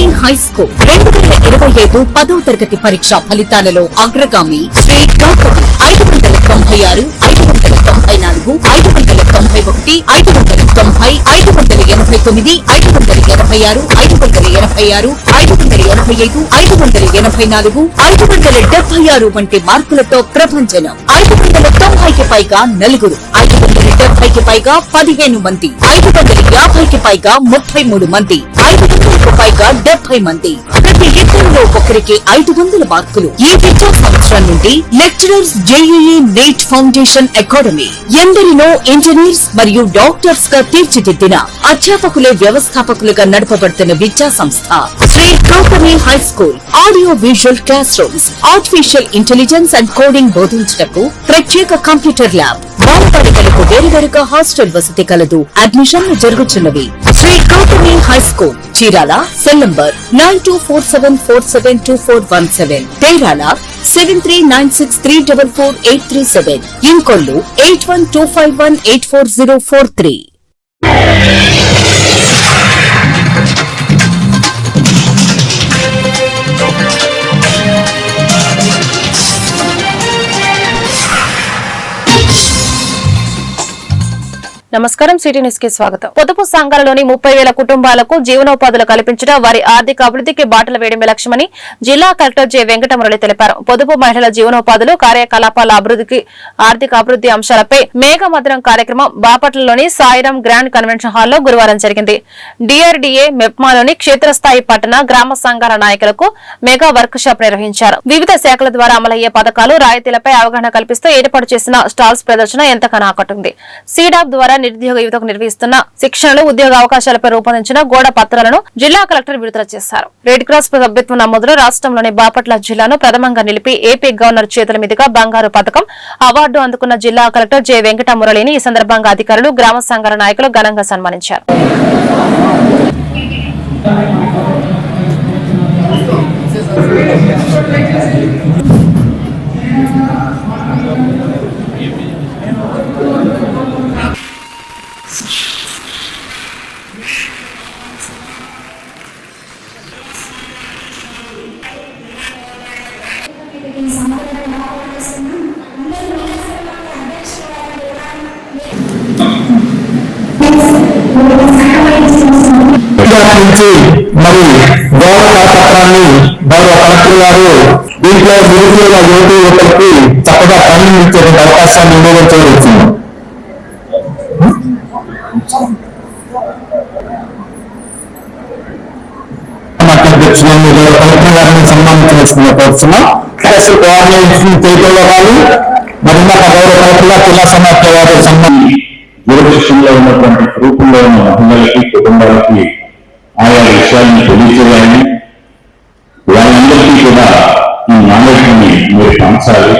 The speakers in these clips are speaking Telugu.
గౌతమి హై స్కూల్ రెండు వేల ఇరవై ఐదు పదో తరగతి పరీక్ష ఫలితాలలో అగ్రగామి శ్రీ గౌతమి ఐదు వందల తొంభై ఆరు ఐదు వందల తొంభై నాలుగు ఐదు వందల తొంభై ఒకటి ఐదు వందల తొంభై ఐదు వందల ఎనభై తొమ్మిది ఐదు వందల ఎనభై ఆరు ఐదు వందల ఎనభై ఆరు ఐదు వందల ఎనభై ఐదు ఐదు వందల ఎనభై నాలుగు ఐదు వందల డెబ్బై ఆరు వంటి మార్కులతో ప్రపంచం ఐదు వందల తొంభైకి పైగా నలుగురు ఐదు వందల డెబ్బైకి పైగా పదిహేను మంది ఐదు వందల యాభైకి పైగా ముప్పై మూడు మంది ఐదు వందలకు పైగా డెబ్బై మంది ప్రతి ఇద్దరిలో ఒకరికి ఐదు వందల మార్కులు ఈ విద్యా సంవత్సరం నుండి lecturers JEE NEET foundation academy ఎందరినో ఇంజనీర్స్ మరియు డాక్టర్స్గా తీర్చిదిద్దిన అధ్యాపకులే వ్యవస్థాపకులుగా నడపబడుతున్న విద్యా సంస్థ. Sri Gautami high school audio visual class rooms artificial intelligence and coding బోధించుటకు ప్రత్యేక కంప్యూటర్ ల్యాబ్ బాలబాలికలకు వేరువేరుగా హాస్టల్ వసతి కలదు. అడ్మిషన్లు జరుగుతున్నవి. Sri Gautami high school Chirala cell number nine two four seven four seven two four one seven తేరాల seven three nine six three double four eight three seven Inkollu eight one two five one eight four zero four three నమస్కారం సిటీ న్యూస్కి స్వాగతం. పొదుపు సంఘాలలోని ముప్పై వేల కుటుంబాలకు జీవనోపాధులు కల్పించడం వారి ఆర్థిక అభివృద్ధికి బాటలు వేయడమే లక్ష్యమని జిల్లా కలెక్టర్ జె. వెంకటమురళి తెలిపారు. పొదుపు మహిళల జీవనోపాధులు కార్యకలాపాల అభివృద్ధికి ఆర్థిక అభివృద్ధి అంశాలపై మేఘమధురం కార్యక్రమం బాపట్లలోని సాయిరాం గ్రాండ్ కన్వెన్షన్ హాల్లో గురువారం జరిగింది. డిఆర్డీఏ మెప్మాలోని క్షేత్రస్థాయి పట్టణ గ్రామ సంఘాల నాయకులకు మెగా వర్క్ షాప్ నిర్వహించారు. వివిధ శాఖల ద్వారా అమలయ్యే పథకాలు రాయితీలపై అవగాహన కల్పిస్తూ ఏర్పాటు చేసిన స్టాల్స్ ప్రదర్శన ఎంతగానో ఆకట్టుంది. సీడాప్ ద్వారా నిరుద్యోగ యువతకు నిర్వహిస్తున్న శిక్షణలు ఉద్యోగ అవకాశాలపై రూపొందించిన గోడ పత్రాలను జిల్లా కలెక్టర్ విడుదల చేశారు. రెడ్ క్రాస్ సభ్యత్వం నమోదులో రాష్ట్రంలోని బాపట్ల జిల్లాను ప్రథమంగా నిలిపి ఏపీ గవర్నర్ చేతుల మీదుగా బంగారు పథకం అవార్డు అందుకున్న జిల్లా కలెక్టర్ జె వెంకట మురళిని ఈ సందర్భంగా అధికారులు గ్రామ సంఘాల నాయకులు ఘనంగా సన్మానించారు. నుంచి మరి గౌరవ కరపత్రాన్ని గౌరవ కలెక్టర్ గారు దీంట్లో నిరుద్యోగ యువతి యువకులకి చక్కగా పనులు ఇచ్చేటువంటి అవకాశాన్ని వినియోగించవచ్చు అధ్యక్షులను కలెక్టర్ గారిని సన్మానించవలసిందిగా కోరుతున్నాం. స్పెషల్ కోఆర్డినేషన్ చేయడంలో కానీ మరి గౌరవ కలెక్టర్ గారు జిల్లా సమాఖ్య ఉన్నటువంటి గ్రూపుల్లో ఉన్న మహిళలకి కుటుంబాలకి ఆయా విషయాలను తెలియజేయాలని వాళ్ళందరికీ కూడా ఈ నాలెడ్జ్ మీరు పంచాలి.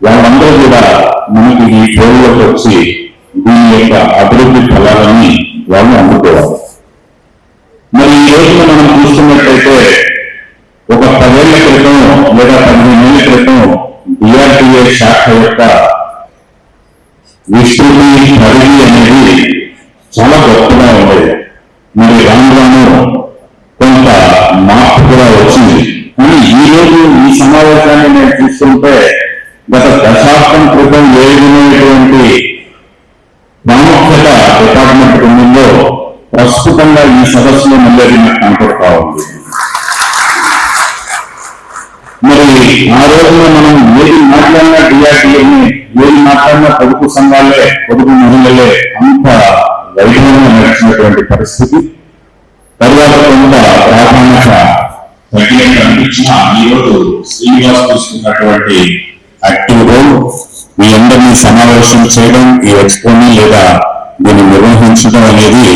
వాళ్ళందరూ కూడా మనకి ఈ ఫోన్లోకి వచ్చి దీని యొక్క అభివృద్ధి ఫలాలని వాళ్ళు అందుకోవాలి. మరి ఈ రోజున మనం చూస్తున్నట్లయితే ఒక పదేళ్ళ క్రితం లేదా పదిహేను ఏళ్ళ క్రితం డిఆర్డిఏ శాఖ యొక్క విస్తృతి పరిధి ప్రస్తుతంగా ఈ సదస్సులో ముందరి నాకు కనపడతా ఉంది. మరి ఆ రోజున మనం ఏది మాట్లాడినా డిఆర్టీఏని ఏది మాట్లాడినా పొదుపు సంఘాలే పొదుపు మహిళలే అంత వైభవంగా నడిచినటువంటి పరిస్థితి. తర్వాత కొంత ప్రాధాన్యత తగ్గినట్టు అనిపించిన ఈరోజు శ్రీనివాస్ తీసుకున్నటువంటి యాక్టివ్ రోల్ మీ అందరినీ సమావేశం చేయడం ఈ ఎక్స్పోని లేదా దీన్ని నిర్వహించడం అనేది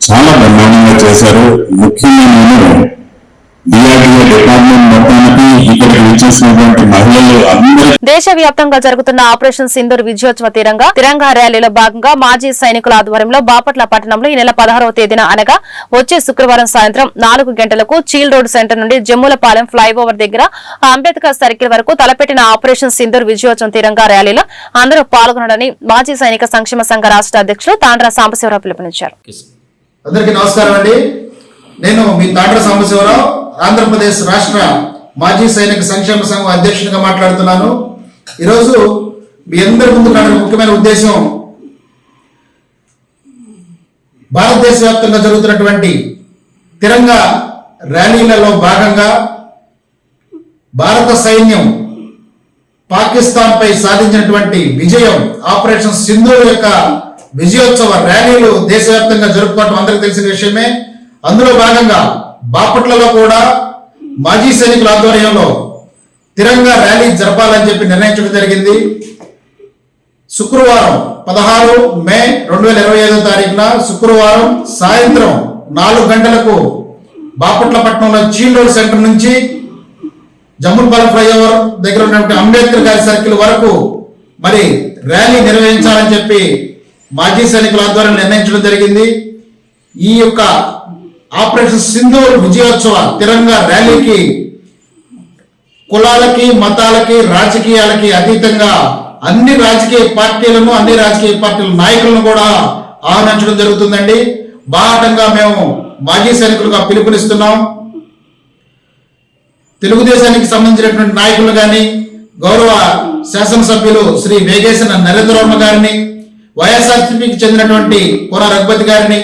చాలా బ్రహ్మాండంగా చేశారు. ముఖ్యంగా నేను డిఆర్డీఏ డిపార్ట్మెంట్ మొత్తానికి ఇక్కడికి మహిళలు దేశవ్యాప్తంగా జరుగుతున్న ఆపరేషన్ సింధూర్ విజయోత్సవ తీరంగా తిరంగా ర్యాలీలో భాగంగా మాజీ సైనికుల ఆధ్వర్యంలో బాపట్ల పట్టణంలో ఈ నెల పదహారవ తేదీన అనగా వచ్చే శుక్రవారం సాయంత్రం నాలుగు గంటలకు చీల్ రోడ్ సెంటర్ నుండి జమ్ములపాలెం ఫ్లైఓవర్ దగ్గర అంబేద్కర్ సర్కిల్ వరకు తలపెట్టిన ఆపరేషన్ సింధూర్ విజయోత్సవం తిరంగా ర్యాలీలో అందరూ పాల్గొనడని మాజీ సైనిక సంక్షేమ సంఘ రాష్ట్ర అధ్యక్షులు తాండ్రా సాంబశివరావు పిలుపునిచ్చారు. అందరికీ నమస్కారం అండి. నేను మీ తాండ్ర సాంబశివరావు ఆంధ్రప్రదేశ్ రాష్ట్ర మాజీ సైనిక సంక్షేమ సంఘం అధ్యక్షునిగా మాట్లాడుతున్నాను. ఈరోజు మీ అందరి ముందు నా ముఖ్యమైన ఉద్దేశం భారతదేశ వ్యాప్తంగా జరుగుతున్నటువంటి తిరంగా ర్యాలీలలో భాగంగా భారత సైన్యం పాకిస్తాన్ పై సాధించినటువంటి విజయం ఆపరేషన్ సింధు యొక్క విజయోత్సవ ర్యాలీలు దేశవ్యాప్తంగా జరుపుకోవటం అందరికి తెలిసిన విషయమే. అందులో భాగంగా బాపట్లలో కూడా మాజీ సైనికుల ఆధ్వర్యంలో తిరంగా ర్యాలీ జరపాలని చెప్పి నిర్ణయించడం జరిగింది. శుక్రవారం పదహారు మే రెండు వేల ఇరవై ఐదో తారీఖున శుక్రవారం సాయంత్రం నాలుగు గంటలకు బాపట్లపట్నంలో చీల్ రోడ్ సెంటర్ నుంచి జమ్ములపాలెం ఫ్లైఓవర్ దగ్గర ఉన్నటువంటి అంబేద్కర్ గారి సర్కిల్ వరకు మరి ర్యాలీ నిర్వహించాలని చెప్పి మాజీ సైనికుల ద్వారా నిర్ణయించడం జరిగింది. ఈ యొక్క ఆపరేషన్ సింధూర్ విజయోత్సవ తిరంగా ర్యాలీకి కులాలకి మతాలకి రాజకీయాలకి అతీతంగా అన్ని రాజకీయ పార్టీలను అన్ని రాజకీయ పార్టీల నాయకులను కూడా ఆహ్వానించడం జరుగుతుందండి. బాహటంగా మేము మాజీ సైనికులుగా పిలుపునిస్తున్నాం. తెలుగుదేశానికి సంబంధించినటువంటి నాయకులు కానీ గౌరవ శాసనసభ్యులు శ్రీ వేగేశన నరేంద్రవర్మ గారిని వైఎస్ఆర్సీపీకి చెందినటువంటి కోన రఘుపతి గారిని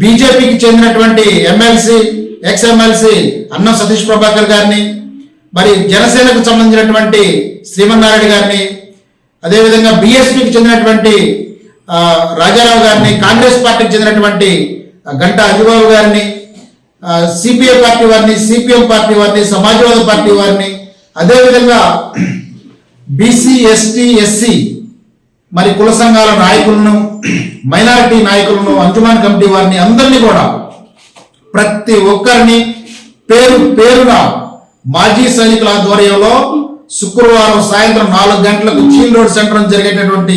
బీజేపీకి చెందినటువంటి ఎమ్మెల్సీ ఎక్స్ ఎమ్మెల్సీ అన్నం సతీష్ ప్రభాకర్ గారిని మరి జనసేనకు సంబంధించినటువంటి శ్రీమన్నారాయణ గారిని అదేవిధంగా బీఎస్పీకి చెందినటువంటి రాజారావు గారిని కాంగ్రెస్ పార్టీకి చెందినటువంటి గంటా అజిబాబు గారిని సిపిఐ పార్టీ వారిని సిపిఎం పార్టీ వారిని సమాజ్వాద పార్టీ వారిని అదేవిధంగా బీసీ ఎస్టీ ఎస్సీ మరి కుల సంఘాల నాయకులను మైనారిటీ నాయకులను అంజుమాన్ కమిటీ వారిని అందరినీ కూడా ప్రతి ఒక్కరిని పేరు పేరున మాజీ సైనికుల ఆధ్వర్యంలో శుక్రవారం సాయంత్రం నాలుగు గంటలకు చీల్ రోడ్ సెంటర్ జరిగేటటువంటి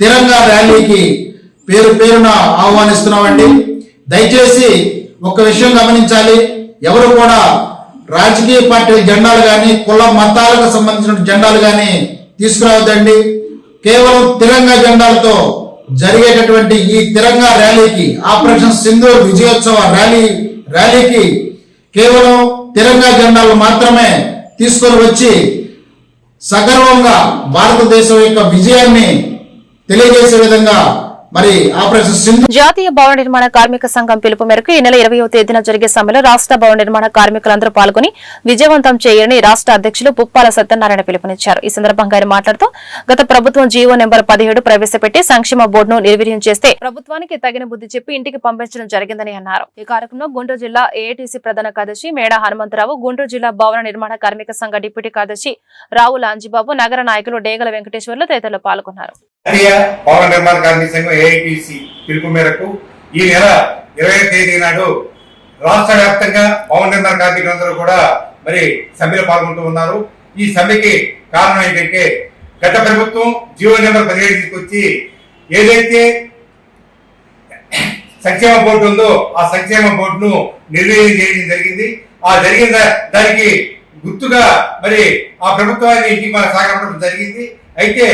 తిరంగా ర్యాలీకి పేరు పేరున ఆహ్వానిస్తున్నామండి. దయచేసి ఒక విషయం గమనించాలి. ఎవరు కూడా రాజకీయ పార్టీల జెండాలు కానీ కుల మతాలకు సంబంధించిన జెండాలు కానీ తీసుకురావద్దండి. కేవలం తిరంగా జెండాలతో జరిగేటటువంటి ఈ తిరంగా ర్యాలీకి ఆపరేషన్ సింధూర్ విజయోత్సవ ర్యాలీ ర్యాలీకి కేవలం తిరంగా జెండాలు మాత్రమే తీసుకొని వచ్చి సగర్వంగా భారతదేశం యొక్క విజయాన్ని తెలియజేసే విధంగా మరి జాతీయ భవన నిర్మాణ కార్మిక సంఘం పిలుపు మేరకు ఈ నెల ఇరవయో తేదీన జరిగే సమ్మెలో రాష్ట్ర భవన నిర్మాణ కార్మికులందరూ పాల్గొని విజయవంతం చేయాలని రాష్ట్ర అధ్యక్షులు పుప్పాల సత్యనారాయణ పిలుపునిచ్చారు. ఈ సందర్భంగా ఆయన మాట్లాడుతూ గత ప్రభుత్వం జీవో నెంబర్ పదిహేడు ప్రవేశపెట్టి సంక్షేమ బోర్డును నిర్వీర్యం చేస్తే ప్రభుత్వానికి తగిన బుద్ధి చెప్పి ఇంటికి పంపించడం జరిగిందని అన్నారు. ఈ కార్యక్రమంలో గుంటూరు జిల్లా ఏఐటీసీ ప్రధాన కార్యదర్శి మేడా హనుమంతరావు గుంటూరు జిల్లా భవన నిర్మాణ కార్మిక సంఘ డిప్యూటీ కార్యదర్శి రావు లాంజిబాబు నగర నాయకులు డేగల వెంకటేశ్వర్లు తదితరులు పాల్గొన్నారు. జాతీయ భవన నిర్మాణ కార్మిక సంఘం ఏఐటిసి పిలుపు మేరకు ఈ నెల ఇరవై తేదీ నాడు రాష్ట్ర వ్యాప్తంగా భవన నిర్మాణ కార్మికులందరూ కూడా మరి సమ్మెలో పాల్గొంటూ ఉన్నారు. ఈ సమ్మెకి కారణం ఏంటంటే గత ప్రభుత్వం జీవో నెంబర్ పదిహేడు తీసుకొచ్చి ఏదైతే సంక్షేమ బోర్డు ఉందో ఆ సంక్షేమ బోర్డును నిర్వీర్యం చేయడం జరిగింది. ఆ జరిగిన దానికి గుర్తుగా మరి ఆ ప్రభుత్వాన్ని ఇంటికి మన జరిగింది అయితే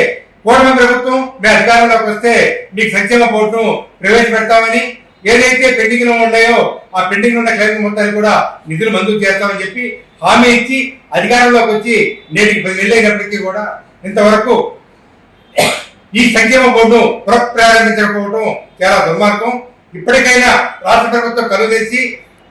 కూటమి ప్రభుత్వం మీ అధికారంలోకి వస్తే మీకు సంక్షేమ బోర్డును ప్రవేశపెడతామని ఏదైతే పెండింగ్లో ఉన్నాయో ఆ పెండింగ్ ఉన్న క్లైమ్ మొత్తాన్ని కూడా నిధులు మంజూరు చేస్తామని చెప్పి హామీ ఇచ్చి అధికారంలోకి వచ్చి నేటికి వెళ్ళేటప్పటికీ కూడా ఇంతవరకు ఈ సంక్షేమ బోర్డు పునఃప్రారంభించకపోవడం చాలా దుర్మార్గం. ఇప్పటికైనా రాష్ట్ర ప్రభుత్వం కలుగేసి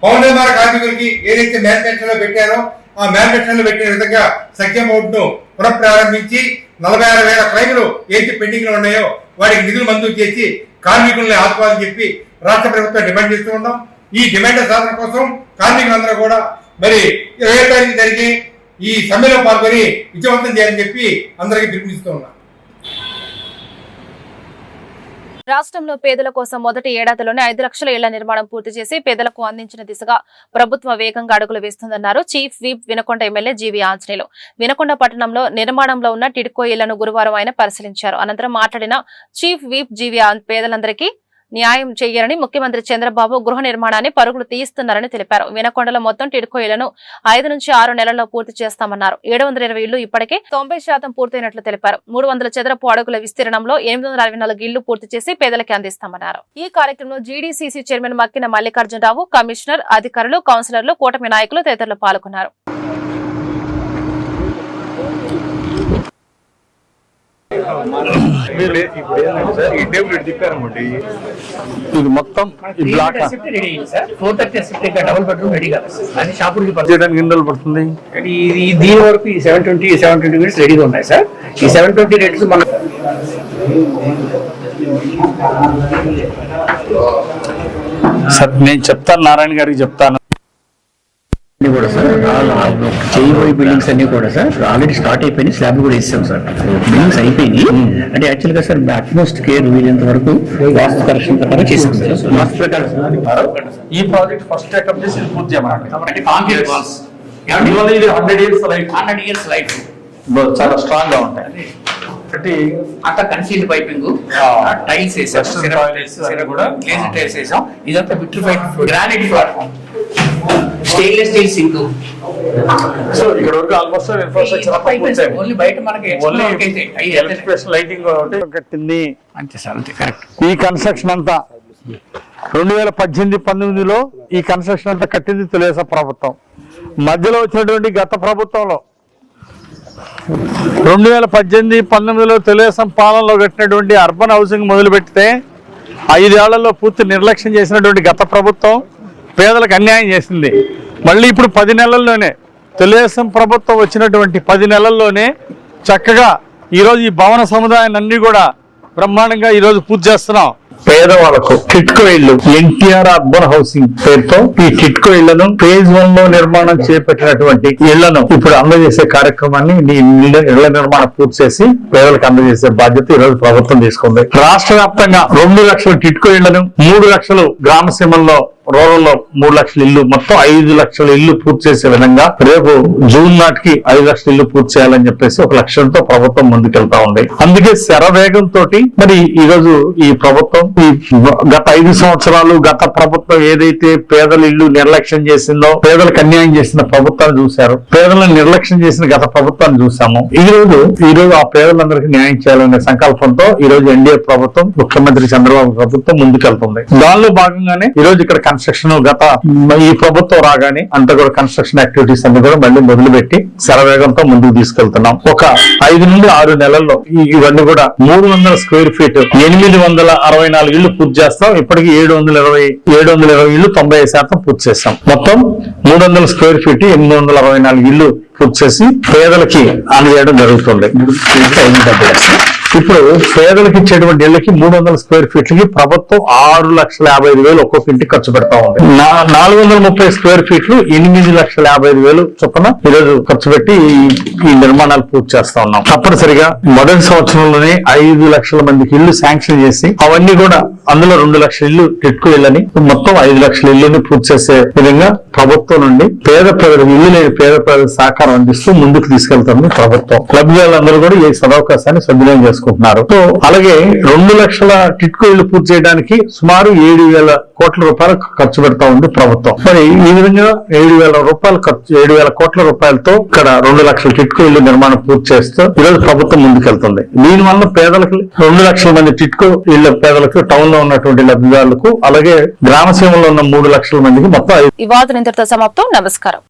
భవన నిర్మాణ కార్మికులకి ఏదైతే మేనిఫెస్టోలో పెట్టారో ఆ మేనిఫెస్టోలో పెట్టిన విధంగా సంక్షేమ బోర్డును పునఃప్రారంభించి నలభై ఆరు వేల క్లైములు ఏంటి పెండింగ్లో ఉన్నాయో వాటికి నిధులు మంజూరు చేసి కార్మికుల్ని ఆదుకోవాలని చెప్పి రాష్ట్ర ప్రభుత్వం డిమాండ్ చేస్తూ ఉన్నాం. ఈ డిమాండ్ సాధన కోసం కార్మికులందరూ కూడా మరి ఇరవై తారీఖు జరిగే ఈ సమ్మెలో పాల్గొని విజయవంతం చేయాలని చెప్పి అందరికీ పిలుపునిస్తూ ఉన్నాం. రాష్ట్రంలో పేదల కోసం మొదటి ఏడాదిలోనే ఐదు లక్షల ఇళ్ళ నిర్మాణం పూర్తి చేసి పేదలకు అందించిన దిశగా ప్రభుత్వం వేగంగా అడుగులు వేస్తుందన్నారు chief whip Vinukonda MLA GV Anjaneyulu. Vinukonda పట్టణంలో నిర్మాణంలో ఉన్న టిడ్కో ఇళ్ళను గురువారం ఆయన పరిశీలించారు. అనంతరం మాట్లాడిన చీఫ్ వీప్ జీవి పేదలందరికీ న్యాయం చేయాలని ముఖ్యమంత్రి చంద్రబాబు గృహ నిర్మాణాన్ని పరుగులు తీయిస్తున్నారని తెలిపారు. వినకొండలో మొత్తం టిడ్కో ఇళ్ళను ఐదు నుంచి ఆరు నెలల్లో పూర్తి చేస్తామన్నారు. ఏడు వందల ఇరవై ఇళ్ళు ఇప్పటికే తొంభై శాతం పూర్తయినట్లు తెలిపారు. మూడు వందల చదరపు అడుగుల విస్తీర్ణంలో ఎనిమిది వందల అరవై నాలుగు ఇళ్ళు పూర్తి చేసి పేదలకి అందిస్తామన్నారు. ఈ కార్యక్రమంలో GDCC chairman Makkina Mallikarjunarao commissioner అధికారులు కౌన్సిలర్లు కూటమి నాయకులు తదితరులు పాల్గొన్నారు. ఇది మొత్తం ఈ బ్లాక్ ఫోర్ థర్టీ ఇంకా డబుల్ బెడ్రూమ్ రెడీ కాదు. చేయడానికి ఎన్ని రోజులు పడుతుంది? ఇది ఇది- దీని వరకు ఈ seven twenty seven twenty minutes రెడీగా ఉన్నాయి సార్. ఈ సెవెన్ ట్వంటీ రేట్స్ మన సార్ నేను చెప్తాను నారాయణ గారికి చెప్తాను. అన్ని కూడా సార్ చేయబోయే బిల్డింగ్స్ అన్ని కూడా సార్ ఆల్రెడీ స్టార్ట్ అయిపోయినాయి స్లాబ్ కూడా ఇస్తాం సార్. బిల్డింగ్స్ అయిపోయినాయి. అంటే యాక్చువల్గా సార్ అట్మోస్ట్ కేర్ వీలైనంత వరకు వాస్తు కరెక్షన్ ప్రకారం చేసాం సార్. వాస్తు ప్రకారం. ఈ ప్రాజెక్ట్ ఫస్ట్ టేకప్ చేసి పూర్తి చేయమనండి అంటే కాంక్రీట్ వాల్స్ ఇది hundred years life hundred years life చాలా స్ట్రాంగ్గా ఉంటాయి. ఒకటి అంతా కన్సీల్డ్ పైపింగ్ టైల్స్ వేసాం. కూడా. గ్లేజ్డ్ టైల్స్ వేసాం. ఇదంతా vitrified granite platform stainless steel sink. So ఇక్కడ వరకు ఆల్మోస్ట్ ఇన్ఫ్రాస్ట్రక్చర్ ఓన్లీ బయట మనకి ఎలక్ట్రిఫికేషన్ లైటింగ్ కట్టింది అంతే సార్ అంతే కరెక్ట్ ఈ కన్స్ట్రక్షన్ అంతా రెండు వేల పద్దెనిమిది పంతొమ్మిదిలో ఈ కన్స్ట్రక్షన్ అంతా కట్టింది తెలుగుదేశం ప్రభుత్వం. మధ్యలో వచ్చినటువంటి గత ప్రభుత్వంలో రెండు వేల పద్దెనిమిది పంతొమ్మిదిలో తెలుగుదేశం పాలనలో కట్టినటువంటి అర్బన్ హౌసింగ్ మొదలు పెడితే ఐదేళ్ళలో పూర్తి నిర్లక్ష్యం చేసినటువంటి గత ప్రభుత్వం పేదలకు అన్యాయం చేసింది. మళ్ళీ ఇప్పుడు పది నెలల్లోనే తెలుగుదేశం ప్రభుత్వం వచ్చినటువంటి పది నెలల్లోనే చక్కగా ఈరోజు ఈ భవన సముదాయాన్ని అన్ని కూడా బ్రహ్మాండంగా ఈరోజు పూర్తి చేస్తున్నాం. పేదవాళ్ళకు టిట్కో ఇల్లు ఎన్టీఆర్ అర్బన్ హౌసింగ్ పేరుతో ఈ టిట్కో ఇళ్ళను ఫేజ్ వన్లో నిర్మాణం చేపట్టినటువంటి ఇళ్ళను ఇప్పుడు అందజేసే కార్యక్రమాన్ని ఇళ్ళ ఇళ్ళ నిర్మాణం పూర్తి చేసి పేదలకు అందజేసే బాధ్యత ఈ రోజు ప్రభుత్వం తీసుకుంది. రాష్ట్ర వ్యాప్తంగా రెండు లక్షల టిట్కో ఇళ్ళను మూడు లక్షలు గ్రామ సీమల్లో రూరల్లో మూడు లక్షల ఇల్లు మొత్తం ఐదు లక్షల ఇల్లు పూర్తి చేసే విధంగా రేపు జూన్ నాటికి ఐదు లక్షల ఇల్లు పూర్తి చేయాలని చెప్పేసి ఒక లక్ష్యంతో ప్రభుత్వం ముందుకెళ్తా ఉంది. అందుకే శరవేగంతో తోటి మరి ఈ రోజు ఈ ప్రభుత్వం ఈ గత ఐదు సంవత్సరాలు గత ప్రభుత్వం ఏదైతే పేదల ఇల్లు నిర్లక్ష్యం చేసిందో పేదలకు అన్యాయం చేసిన ప్రభుత్వాన్ని చూశారు. పేదలను నిర్లక్ష్యం చేసిన గత ప్రభుత్వాన్ని చూసాము ఈ రోజు ఈ రోజు ఆ పేదలందరికీ న్యాయం చేయాలనే సంకల్పంతో ఈ రోజు ఎన్డీఏ ప్రభుత్వం ముఖ్యమంత్రి చంద్రబాబు ప్రభుత్వం ముందుకెళ్తుంది. దానిలో భాగంగానే ఈ రోజు ఇక్కడ కన్స్ట్రక్షన్ గత ఈ ప్రభుత్వం రాగానే అంతా కూడా కన్స్ట్రక్షన్ యాక్టివిటీస్ అన్ని కూడా మళ్ళీ మొదలుపెట్టి శరవేగంతో ముందుకు తీసుకెళ్తున్నాం. ఒక ఐదు నుండి ఆరు నెలల్లో ఈ- ఇవన్నీ కూడా మూడు వందల స్క్వేర్ ఫీట్ ఎనిమిది వందల అరవై నాలుగు ఇళ్ళు పూర్తి చేస్తాం. ఇప్పటికి ఏడు వందల ఇరవై ఏడు వందల ఇరవై ఇళ్ళు తొంభై ఐదు శాతం పూర్తి చేస్తాం. మొత్తం మూడు వందల స్క్వేర్ ఫీట్ ఎనిమిది వందల అరవై నాలుగు ఇళ్ళు పూర్తి చేసి పేదలకి అందజేయడం జరుగుతుంది. ఇప్పుడు పేదలకు ఇచ్చేటువంటి ఇళ్ళకి మూడు వందల స్క్వేర్ ఫీట్లకి ప్రభుత్వం ఆరు లక్షల యాభై ఐదు వేలు ఒక్కొక్క ఇంటికి ఖర్చు పెడతా ఉంది. నా- నాలుగు వందల ముప్పై స్క్వేర్ ఫీట్లు ఎనిమిది లక్షల యాభై ఐదు వేలు చొప్పున ఈరోజు ఖర్చు పెట్టి ఈ- ఈ నిర్మాణాలు పూర్తి చేస్తా ఉన్నాం. తప్పనిసరిగా మొదటి సంవత్సరంలోనే ఐదు లక్షల మందికి ఇల్లు శాంక్షన్ చేసి అవన్నీ కూడా అందులో రెండు లక్షల ఇల్లు టెట్కు ఇళ్ళని మొత్తం ఐదు లక్షల ఇల్లుని పూర్తి చేసే విధంగా ప్రభుత్వం నుండి పేద ప్రజలకు ఇల్లు లేని పేద ప్రజలకు సహకారం అందిస్తూ ముందుకు తీసుకెళ్తుంది ప్రభుత్వం. లబ్ధిదారులందరూ కూడా ఈ సదవకాశాన్ని సద్వినియోగం చేసుకుంటున్నారు సో అలాగే రెండు లక్షల టిట్కో ఇల్లు పూర్తి చేయడానికి సుమారు ఏడు వేల కోట్ల రూపాయలు ఖర్చు పెడతా ఉంది ప్రభుత్వం. మరి ఈ విధంగా ఏడు వేల రూపాయలు ఖర్చు ఏడు వేల కోట్ల రూపాయలతో ఇక్కడ రెండు లక్షల టిట్కో ఇల్లు నిర్మాణం పూర్తి చేస్తూ ఈరోజు ప్రభుత్వం ముందుకెళ్తుంది. దీని వల్ల పేదలకు రెండు లక్షల మంది టిట్కో ఇళ్ళ పేదలకు టౌన్లో ఉన్నటువంటి లబ్ధిదారులకు అలాగే గ్రామ సీమలో ఉన్న మూడు లక్షల మందికి మొత్తం ఈ వాదన ఇంతటితో సమాప్తం. నమస్కారం.